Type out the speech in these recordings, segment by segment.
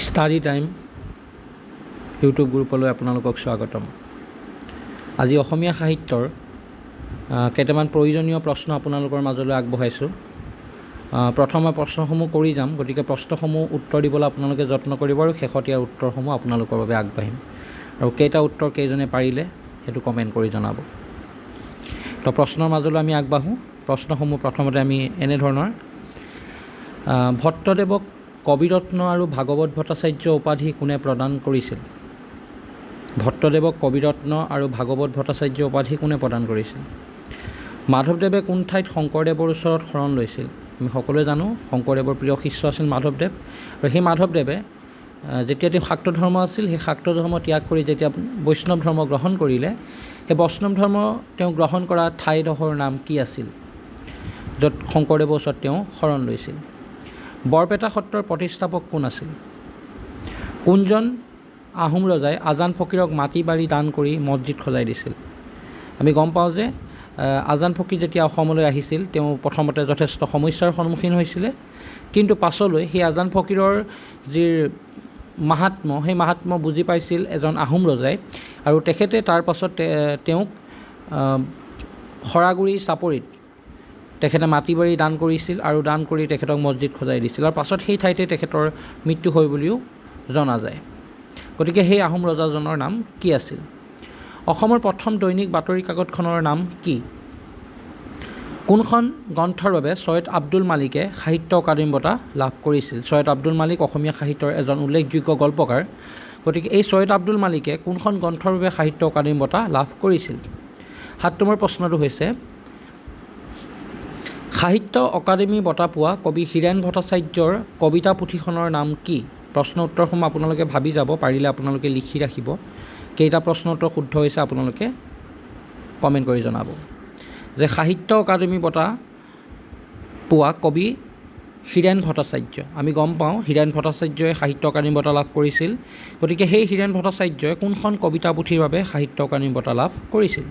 Study time YouTube গ্ৰুপলৈ আপোনালোকক স্বাগতম। আজি অসমীয়া সাহিত্যৰ কেইটামান প্ৰয়োজনীয় প্ৰশ্ন আপোনালোকৰ মাজলৈ আগবঢ়াইছোঁ। প্ৰথমে প্ৰশ্নসমূহ কৰি যাম গতিকে প্ৰশ্নসমূহ উত্তৰ দিবলৈ আপোনালোকে যত্ন কৰিব আৰু শেষত ইয়াৰ উত্তৰসমূহ আপোনালোকৰ বাবে আগবাঢ়িম। আৰু কেইটা উত্তৰ কেইজনে পাৰিলে সেইটো কমেণ্ট কৰি জনাব। তো প্ৰশ্নৰ মাজলৈ আমি আগবাঢ়োঁ। প্ৰশ্নসমূহ প্ৰথমতে আমি এনেধৰণৰ ভট্টদেৱক কবিৰত্ন আৰু ভাগৱত ভট্টাচাৰ্য উপাধি কোনে প্ৰদান কৰিছিল? ভট্টদেৱক কবিৰত্ন আৰু ভাগৱত ভট্টাচাৰ্য উপাধি কোনে প্ৰদান কৰিছিল? মাধৱদেৱে কোন ঠাইত শংকৰদেৱৰ ওচৰত শৰণ লৈছিল? আমি সকলোৱে জানো শংকৰদেৱৰ প্ৰিয় শিষ্য আছিল মাধৱদেৱ। আৰু সেই মাধৱদেৱে যেতিয়া তেওঁ শাক্ত ধৰ্ম আছিল সেই শাক্ত ধৰ্ম ত্যাগ কৰি যেতিয়া বৈষ্ণৱ ধৰ্ম গ্ৰহণ কৰিলে সেই বৈষ্ণৱ ধৰ্ম তেওঁ গ্ৰহণ কৰা ঠাইডোখৰৰ নাম কি আছিল? য'ত শংকৰদেৱৰ ওচৰত তেওঁ শৰণ লৈছিল। বৰপেটা সত্ৰৰ প্ৰতিষ্ঠাপক কোন আছিল? কোনজন? আহোম ৰজাই আজান ফকীৰক মাটি বাৰী দান কৰি মছজিদ সজাই দিছিল। আমি গম পাওঁ যে আজান ফকীৰ যেতিয়া অসমলৈ আহিছিল তেওঁ প্ৰথমতে যথেষ্ট সমস্যাৰ সন্মুখীন হৈছিলে। কিন্তু পাছলৈ সেই আজান ফকীৰৰ যি মাহাত্ম সেই মাহাত্ম বুজি পাইছিল এজন আহোম ৰজাই। আৰু তেখেতে তাৰ পাছত তেওঁক আহ, সৰাগুৰি চাপৰিত তেখেতে মাটি বাৰী দান কৰিছিল আৰু দান কৰি তেখেতক মছজিদ সজাই দিছিল। আৰু পাছত সেই ঠাইতে তেখেতৰ মৃত্যু হয় বুলিও জনা যায়। গতিকে সেই আহোম ৰজাজনৰ নাম কি আছিল? অসমৰ প্ৰথম দৈনিক বাতৰি কাকতখনৰ নাম কি? কোনখন গ্ৰন্থৰ বাবে ছৈয়দ আব্দুল মালিকে সাহিত্য অকাডেমী বঁটা লাভ কৰিছিল? ছৈয়দ আব্দুল মালিক অসমীয়া সাহিত্যৰ এজন উল্লেখযোগ্য গল্পকাৰ। গতিকে এই ছৈয়দ আব্দুল মালিকে কোনখন গ্ৰন্থৰ বাবে সাহিত্য অকাডেমী বঁটা লাভ কৰিছিল? সাত নম্বৰ প্ৰশ্নটো হৈছে সাহিত্য অকাডেমী বঁটা পোৱা কবি হীৰেণ ভট্টাচাৰ্যৰ কবিতা পুথিখনৰ নাম কি? প্ৰশ্ন উত্তৰসমূহ আপোনালোকে ভাবি যাব পাৰিলে আপোনালোকে লিখি ৰাখিব। কেইটা প্ৰশ্ন উত্তৰ শুদ্ধ হৈছে আপোনালোকে কমেণ্ট কৰি জনাব। যে সাহিত্য অকাডেমী বঁটা পোৱা কবি হীৰেণ ভট্টাচাৰ্য। আমি গম পাওঁ হীৰেণ ভট্টাচাৰ্যই সাহিত্য অকাডেমী বঁটা লাভ কৰিছিল। গতিকে সেই হীৰেণ ভট্টাচাৰ্যই কোনখন কবিতা পুথিৰ বাবে সাহিত্য অকাডেমী বঁটা লাভ কৰিছিল?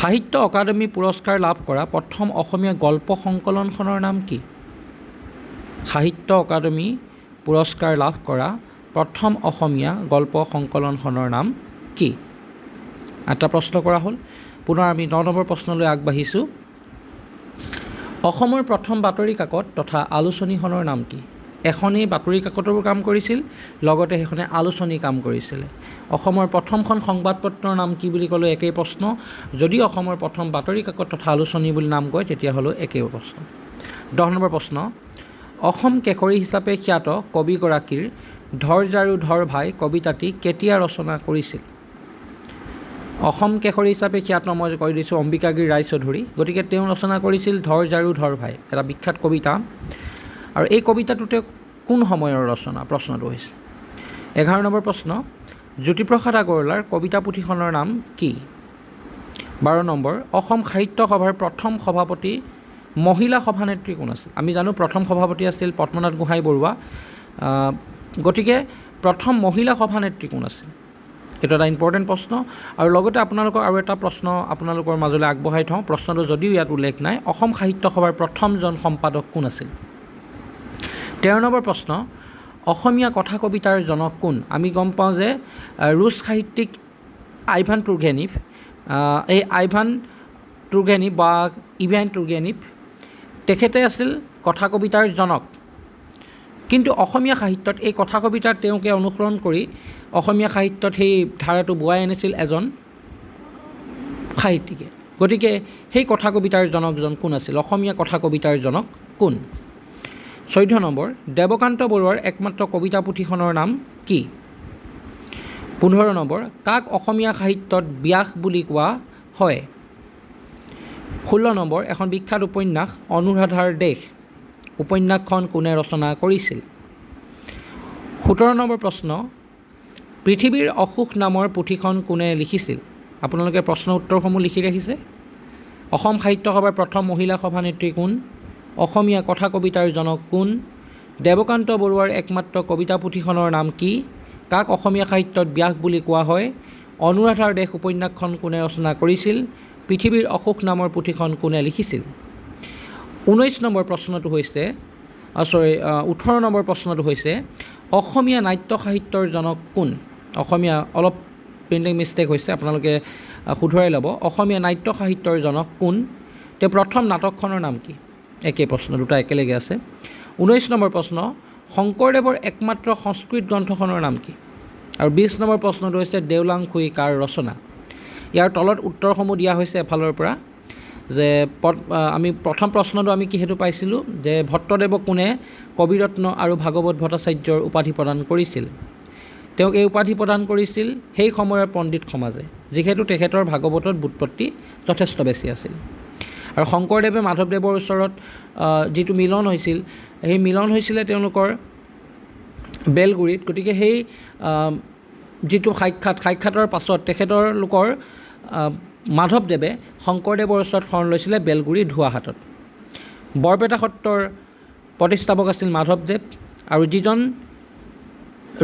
সাহিত্য অকাডেমী পুৰস্কাৰ লাভ কৰা প্ৰথম অসমীয়া গল্প সংকলনখনৰ নাম কি? সাহিত্য অকাডেমী পুৰস্কাৰ লাভ কৰা প্ৰথম অসমীয়া গল্প সংকলনখনৰ নাম কি? এটা প্ৰশ্ন কৰা হ'ল। পুনৰ আমি ন নম্বৰ প্ৰশ্নলৈ আগবাঢ়িছোঁ। অসমৰ প্ৰথম বাতৰি কাকত তথা আলোচনীখনৰ নাম কি? এখনেই বাতৰি কাকতৰো কাম কৰিছিল লগতে সেইখনে আলোচনী কাম কৰিছিলে। অসমৰ প্ৰথমখন সংবাদপত্ৰৰ নাম কি বুলি ক'লেও একেই প্ৰশ্ন। যদি অসমৰ প্ৰথম বাতৰি কাকত তথা আলোচনী বুলি নাম কয় তেতিয়াহ'লেও একেই প্ৰশ্ন। দহ নম্বৰ প্ৰশ্ন। অসম কেশৰী হিচাপে খ্যাত কবিগৰাকীৰ ধৰ জাৰু ধৰ ভাই কবিতাটি কেতিয়া ৰচনা কৰিছিল? অসম কেশৰী হিচাপে খ্যাত মই কৈ দিছোঁ অম্বিকাগিৰি ৰায়চৌধুৰী। গতিকে তেওঁ ৰচনা কৰিছিল ধৰ জাৰু ধৰ ভাই এটা বিখ্যাত কবিতা। আৰু এই কবিতাটোতে কোন সময়ৰ ৰচনা প্ৰশ্নটো হৈছে। এঘাৰ নম্বৰ প্ৰশ্ন জ্যোতিপ্ৰসাদ আগৰৱালাৰ কবিতা পুথিখনৰ নাম কি? বাৰ নম্বৰ অসম সাহিত্য সভাৰ প্ৰথম সভাপতি মহিলা সভানেত্ৰী কোন আছিল? আমি জানো প্ৰথম সভাপতি আছিল পদ্মনাথ গোহাঁই বৰুৱা। গতিকে প্ৰথম মহিলা সভানেত্ৰী কোন আছিল? এইটো এটা ইম্পৰ্টেণ্ট প্ৰশ্ন। আৰু লগতে আপোনালোকৰ আৰু এটা প্ৰশ্ন আপোনালোকৰ মাজলৈ আগবঢ়াই থওঁ। প্ৰশ্নটো যদিও ইয়াত উল্লেখ নাই অসম সাহিত্য সভাৰ প্ৰথমজন সম্পাদক কোন আছিল? তেৰ নম্বৰ প্ৰশ্ন অসমীয়া কথা কবিতাৰ জনক কোন? আমি গম পাওঁ যে ৰুছ সাহিত্যিক আইভান টুৰ্গেনিভ এই আইভান টুৰ্গেনিভ বা ইভেন টুৰ্গেনিভ তেখেতে আছিল কথা কবিতাৰ জনক। কিন্তু অসমীয়া সাহিত্যত এই কথা কবিতাৰ তেওঁকে অনুসৰণ কৰি অসমীয়া সাহিত্যত সেই ধাৰাটো বোৱাই আনিছিল এজন সাহিত্যিকে। গতিকে সেই কথা কবিতাৰ জনকজন কোন আছিল? অসমীয়া কথা কবিতাৰ জনক কোন? চৈধ্য নম্বৰ দেৱকান্ত বৰুৱাৰ একমাত্ৰ কবিতা পুথিখনৰ নাম কি? পোন্ধৰ নম্বৰ কাক অসমীয়া সাহিত্যত ব্যাস বুলি কোৱা হয়? ষোল্ল নম্বৰ এখন বিখ্যাত উপন্যাস অনুৰাধাৰ দেশ। উপন্যাসখন কোনে ৰচনা কৰিছিল? সোতৰ নম্বৰ প্ৰশ্ন পৃথিৱীৰ অসুখ নামৰ পুথিখন কোনে লিখিছিল? আপোনালোকে প্ৰশ্ন উত্তৰসমূহ লিখি ৰাখিছে। অসম সাহিত্য সভাৰ প্ৰথম মহিলা সভানেত্ৰী কোন? অসমীয়া কথা কবিতাৰ জনক কোন? দেৱকান্ত বৰুৱাৰ একমাত্ৰ কবিতা পুথিখনৰ নাম কি? কাক অসমীয়া সাহিত্যত ব্যাস বুলি কোৱা হয়? অনুৰাধাৰ দেশ উপন্যাসখন কোনে ৰচনা কৰিছিল? পৃথিৱীৰ অসুখ নামৰ পুথিখন কোনে লিখিছিল? ঊনৈছ নম্বৰ প্ৰশ্নটো হৈছে চৰি ওঠৰ নম্বৰ প্ৰশ্নটো হৈছে অসমীয়া নাট্য সাহিত্যৰ জনক কোন? অসমীয়া অলপ প্ৰিণ্টিং মিষ্টেক হৈছে আপোনালোকে শুধৰাই ল'ব। অসমীয়া নাট্য সাহিত্যৰ জনক কোন? তেওঁ প্ৰথম নাটকখনৰ নাম কি? একেই প্ৰশ্ন দুটা একেলগে আছে। ঊনৈছ নম্বৰ প্ৰশ্ন শংকৰদেৱৰ একমাত্ৰ সংস্কৃত গ্ৰন্থখনৰ নাম কি? আৰু বিছ নম্বৰ প্ৰশ্নটো হৈছে দেওলাংখুই কাৰ ৰচনা? ইয়াৰ তলত উত্তৰসমূহ দিয়া হৈছে এফালৰ পৰা যে আমি প্ৰথম প্ৰশ্নটো আমি কিহেতু পাইছিলোঁ? যে ভট্টদেৱক কোনে কবিৰত্ন আৰু ভাগৱত ভট্টাচাৰ্যৰ উপাধি প্ৰদান কৰিছিল? তেওঁক এই উপাধি প্ৰদান কৰিছিল সেই সময়ৰ পণ্ডিত সমাজে যিহেতু তেখেতৰ ভাগৱতত বুৎপত্তি যথেষ্ট বেছি আছিল। আৰু শংকৰদেৱে মাধৱদেৱৰ ওচৰত যিটো মিলন হৈছিল সেই মিলন হৈছিলে তেওঁলোকৰ বেলগুৰিত। গতিকে সেই যিটো সাক্ষাৎ সাক্ষাতৰ পাছত তেখেতৰ লোকৰ মাধৱদেৱে শংকৰদেৱৰ ওচৰত শৰণ লৈছিলে বেলগুৰি ধোৱাহাটত। বৰপেটা সত্ৰৰ প্ৰতিষ্ঠাপক আছিল মাধৱদেৱ আৰু যিজন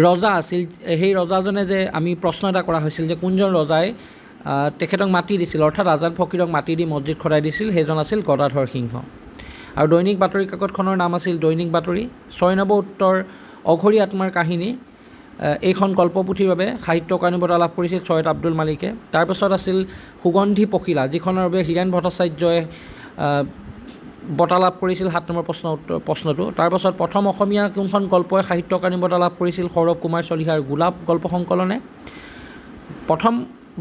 ৰজা আছিল সেই ৰজাজনে যে আমি প্ৰশ্ন এটা কৰা হৈছিল যে কোনজন ৰজাই তেখেতক মাতি দিছিল অৰ্থাৎ আজাদ ফকীৰক মাতি দি মছজিদ সৰাই দিছিল সেইজন আছিল গদাধৰ সিংহ। আৰু দৈনিক বাতৰি কাকতখনৰ নাম আছিল দৈনিক বাতৰি ছয় নম্বৰ উত্তৰ অঘৰী আত্মাৰ কাহিনী। এইখন গল্পপুথিৰ বাবে সাহিত্য অকাডেমী বঁটা লাভ কৰিছিল ছয়দ আব্দুল মালিকে। তাৰপাছত আছিল সুগন্ধি পখিলা যিখনৰ বাবে হীৰেণ ভট্টাচাৰ্যই বঁটা লাভ কৰিছিল সাত নম্বৰ প্ৰশ্ন উত্তৰ প্ৰশ্নটো। তাৰপাছত প্ৰথম অসমীয়া কোনখন গল্পই সাহিত্য অকাডেমী বঁটা লাভ কৰিছিল সৌৰভ কুমাৰ চলিহাৰ গোলাপ গল্প সংকলনে। প্ৰথম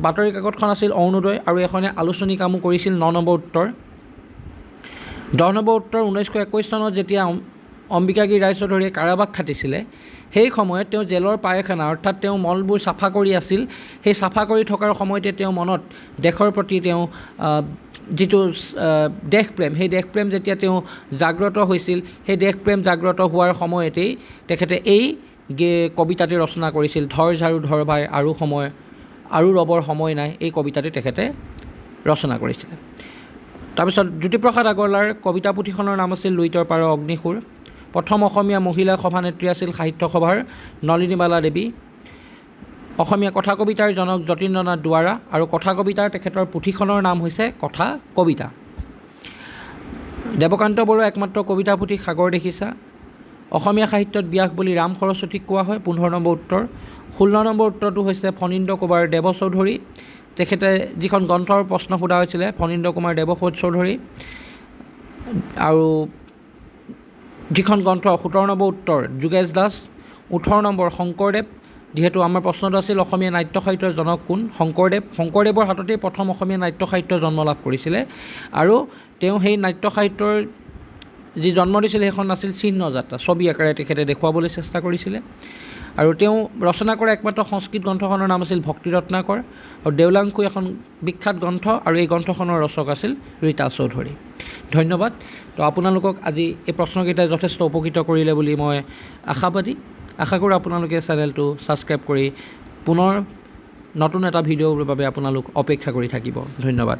বাতৰি কাকতখন আছিল অৰুণোদয় আৰু এখনে আলোচনী কামো কৰিছিল ন নম্বৰ উত্তৰ। দহ নম্বৰ উত্তৰ ঊনৈছশ একৈছ চনত যেতিয়া অম- অম্বিকাগিৰি ৰায়চৌধুৰীয়ে কাৰাবাস খাটিছিলে সেই সময়ত তেওঁ জেলৰ পায়খানা অৰ্থাৎ তেওঁ মলবোৰ চাফা কৰি আছিল সেই চাফা কৰি থকাৰ সময়তে তেওঁ মনত দেশৰ প্ৰতি তেওঁ যিটো দেশপ্ৰেম সেই দেশপ্ৰেম যেতিয়া তেওঁ জাগ্ৰত হৈছিল সেই দেশপ্ৰেম জাগ্ৰত হোৱাৰ সময়তেই তেখেতে এই কবিতাটি ৰচনা কৰিছিল ধৰ ঝাৰু ধৰ ভাই আৰু সময় আৰু ৰবৰ সময় নাই এই কবিতাটি তেখেতে ৰচনা কৰিছিলে। তাৰপিছত জ্যোতিপ্ৰসাদ আগৰৱালাৰ কবিতা পুথিখনৰ নাম আছিল লুইতৰ পাৰৰ অগ্নিসুৰ প্ৰথম অসমীয়া মহিলা সভানেত্ৰী আছিল সাহিত্য সভাৰ নলিনীবালা দেৱী। অসমীয়া কথা কবিতাৰ জনক যতীন্দ্ৰনাথ দুৱাৰা আৰু কথা কবিতাৰ তেখেতৰ পুথিখনৰ নাম হৈছে কথা কবিতা দেৱকান্ত বৰুৱাৰ একমাত্ৰ কবিতা পুথি সাগৰ দেখিছা। অসমীয়া সাহিত্যত ব্যাস বুলি ৰাম সৰস্বতীক কোৱা হয় পোন্ধৰ নম্বৰ উত্তৰ। ষোল্ল নম্বৰ উত্তৰটো হৈছে ফণীন্দ্ৰ কুমাৰ দেৱ চৌধুৰী তেখেতে যিখন গ্ৰন্থৰ প্ৰশ্ন সোধা হৈছিলে ফণীন্দ্ৰ কুমাৰ দেৱসৌধ চৌধুৰী আৰু যিখন গ্ৰন্থ সোতৰ নম্বৰ উত্তৰ যোগেশ দাস। ওঠৰ নম্বৰ শংকৰদেৱ। যিহেতু আমাৰ প্ৰশ্নটো আছিল অসমীয়া নাট্য সাহিত্যৰ জনক কোন? শংকৰদেৱ। শংকৰদেৱৰ হাততেই প্ৰথম অসমীয়া নাট্য সাহিত্য জন্ম লাভ কৰিছিলে। আৰু তেওঁ সেই নাট্য সাহিত্যৰ যি জন্ম দিছিলে সেইখন আছিল চিহ্ন যাত্ৰা ছবি আকাৰে তেখেতে দেখুৱাবলৈ চেষ্টা কৰিছিলে। আৰু তেওঁ ৰচনা কৰা একমাত্ৰ সংস্কৃত গ্ৰন্থখনৰ নাম আছিল ভক্তি ৰত্নাকৰ আৰু দেওলাংখুই এখন বিখ্যাত গ্ৰন্থ আৰু এই গ্ৰন্থখনৰ ৰচক আছিল ৰীতা চৌধুৰী। ধন্যবাদ। তো আপোনালোকক আজি এই প্ৰশ্নকেইটাই যথেষ্ট উপকৃত কৰিলে বুলি মই আশাবাদী আশা কৰোঁ আপোনালোকে চেনেলটো ছাবস্ক্ৰাইব কৰি পুনৰ নতুন এটা ভিডিঅ'ৰ বাবে আপোনালোক অপেক্ষা কৰি থাকিব। ধন্যবাদ।